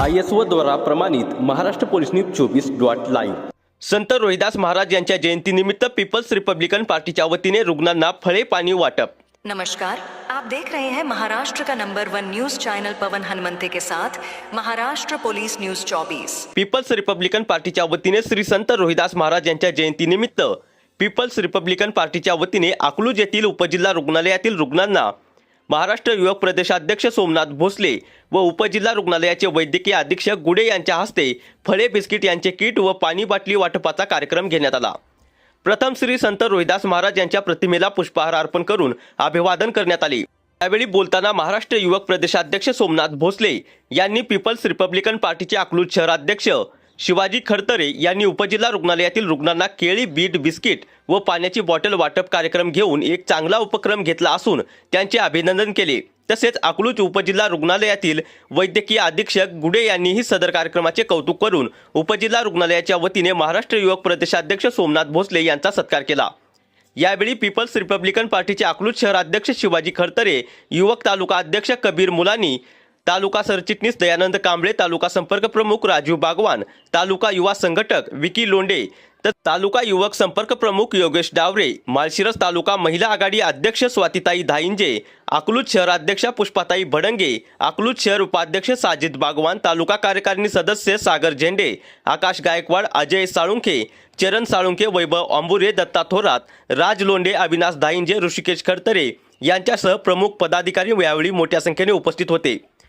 I S O द्वारा प्रमाणित Maharashtra police news चोवीस डॉट लाईव्ह. संत रोहिदास महाराज यांच्या जयंतीनिमित्त पीपल्स रिपब्लिकन पार्टीच्या वतीने रुग्णांना फळे पाणी वाटप. नमस्कार. आप देख रहे हैं महाराष्ट्र का number one news channel Pavan Hanumante के साथ Maharashtra police news 24 People's Republican पार्टीच्या वतीने श्री संत रोहिदास महाराज यांच्या जयंतीनिमित्त पीपल्स रिपब्लिकन पार्टीच्या वतीने अकलूज येथील उपजिल्हा रुग्णालयातील रुग्णांना महाराष्ट्र युवक प्रदेशाध्यक्ष सोमनाथ भोसले व उपजिल्हा रुग्णालयाचे वैद्यकीय अधीक्षक गुडे यांच्या हस्ते फळे बिस्किट यांचे किट व पाणी बाटली वाटपाचा कार्यक्रम घेण्यात आला. प्रथम श्री संत रोहिदास महाराज यांच्या प्रतिमेला पुष्पहार अर्पण करून अभिवादन करण्यात आले. त्यावेळी बोलताना महाराष्ट्र युवक प्रदेशाध्यक्ष सोमनाथ भोसले यांनी पीपल्स रिपब्लिकन पार्टीचे अकलूज शहराध्यक्ष शिवाजी खडतरे यांनी उपजिल्हा रुग्णालयातील रुग्णांना केळी बीट बिस्किट व पाण्याची बॉटल वाटप कार्यक्रम घेऊन एक चांगला उपक्रम घेतला असून त्यांचे अभिनंदन केले. तसेच अकलूज उपजिल्हा रुग्णालयातील वैद्यकीय अधीक्षक गुडे यांनीही सदर कार्यक्रमाचे कौतुक करून उपजिल्हा रुग्णालयाच्या वतीने महाराष्ट्र युवक प्रदेशाध्यक्ष सोमनाथ भोसले यांचा सत्कार केला. यावेळी पीपल्स रिपब्लिकन पार्टीचे अकलूज शहराध्यक्ष शिवाजी खडतरे युवक तालुका अध्यक्ष कबीर मुलानी तालुका सरचिटणीस दयानंद कांबळे तालुका संपर्क प्रमुख राजीव बागवान तालुका युवा संघटक विकी लोंडे तर तालुका युवक संपर्क प्रमुख योगेश डावरे माळशिरस तालुका महिला आघाडी अध्यक्ष स्वातिताई धाईंजे अकलूज शहराध्यक्षा पुष्पाताई भडंगे अकलूज शहर उपाध्यक्ष साजिद बागवान तालुका कार्यकारिणी सदस्य सागर झेंडे आकाश गायकवाड अजय साळुंखे चरण साळुंखे वैभव अंबुरे दत्ता थोरात राज लोंडे अविनाश धाईंजे ऋषिकेश खडतरे यांच्यासह प्रमुख पदाधिकारी यावेळी मोठ्या संख्येने उपस्थित होते.